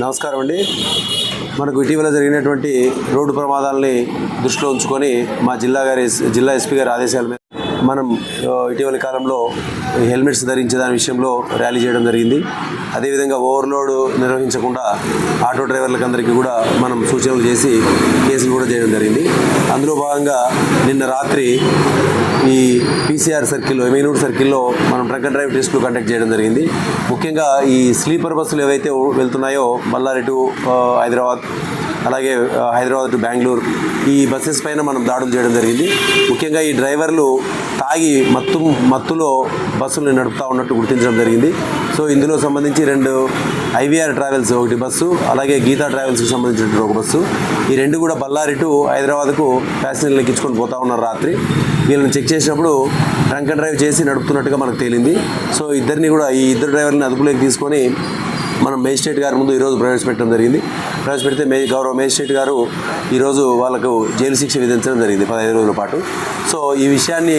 నమస్కారం అండి. మనకు ఇటీవల జరిగినటువంటి రోడ్డు ప్రమాదాలని దృష్టిలో ఉంచుకొని మా జిల్లా గారి జిల్లా ఎస్పీ గారి ఆదేశాల మీద మనం ఇటీవల ఇటీవలి కాలంలో హెల్మెట్స్ ధరించే దాని విషయంలో ర్యాలీ చేయడం జరిగింది. అదేవిధంగా ఓవర్లోడ్ నిర్వహించకుండా ఆటో డ్రైవర్లకు అందరికీ కూడా మనం సూచనలు చేసి కేసులు కూడా చేయడం జరిగింది. అందులో భాగంగా నిన్న రాత్రి ఈ పీసీఆర్ సర్కిల్లో ఎమీనూర్ సర్కిల్లో మనం ట్రక్ అండ్ డ్రైవ్ టెస్టులు కండక్ట్ చేయడం జరిగింది. ముఖ్యంగా ఈ స్లీపర్ బస్సులు ఏవైతే వెళ్తున్నాయో బళ్ళారి టు హైదరాబాద్ అలాగే హైదరాబాద్ టు బెంగళూరు ఈ బస్సెస్ పైన మనం దాడులు చేయడం జరిగింది. ముఖ్యంగా ఈ డ్రైవర్లు తాగి మత్తు మత్తులో బస్సులు నడుపుతా ఉన్నట్టు గుర్తించడం జరిగింది. సో ఇందులో సంబంధించి రెండు ఐవీఆర్ ట్రావెల్స్ ఒకటి బస్సు అలాగే గీతా ట్రావెల్స్కి సంబంధించినటువంటి ఒక బస్సు. ఈ రెండు కూడా బళ్ళారి టు హైదరాబాద్కు ప్యాసింజర్లు ఎక్కించుకొని పోతా ఉన్నారు రాత్రి. వీళ్ళని చెక్ చేసినప్పుడు డ్రంక్ అండ్ డ్రైవ్ చేసి నడుపుతున్నట్టుగా మనకు తేలింది. సో ఇద్దరిని కూడా ఈ ఇద్దరు డ్రైవర్ని అదుపులోకి తీసుకొని మనం మేజిస్ట్రేట్ గారి ముందు ఈరోజు ప్రవేశపెట్టడం జరిగింది. ప్రవేశపెడితే మే గౌరవ మేజిస్ట్రేట్ గారు ఈరోజు వాళ్ళకు జైలు శిక్ష విధించడం జరిగింది పదహైదు రోజుల పాటు. సో ఈ విషయాన్ని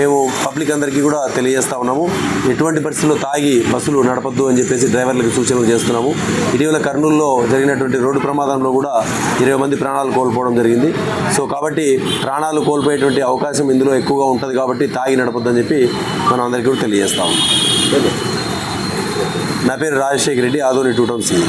మేము పబ్లిక్ అందరికీ కూడా తెలియజేస్తా ఉన్నాము. ఎటువంటి పరిస్థితుల్లో తాగి బస్సులు నడపద్దు అని చెప్పేసి డ్రైవర్లకు సూచనలు చేస్తున్నాము. ఇటీవల కర్నూలులో జరిగినటువంటి రోడ్డు ప్రమాదంలో కూడా ఇరవై మంది ప్రాణాలు కోల్పోవడం జరిగింది. సో కాబట్టి ప్రాణాలు కోల్పోయేటువంటి అవకాశం ఇందులో ఎక్కువగా ఉంటుంది కాబట్టి తాగి నడపొద్దని చెప్పి మనం అందరికీ కూడా తెలియజేస్తాము నా పేరు Rajasekhar Reddy Adoni two town CI.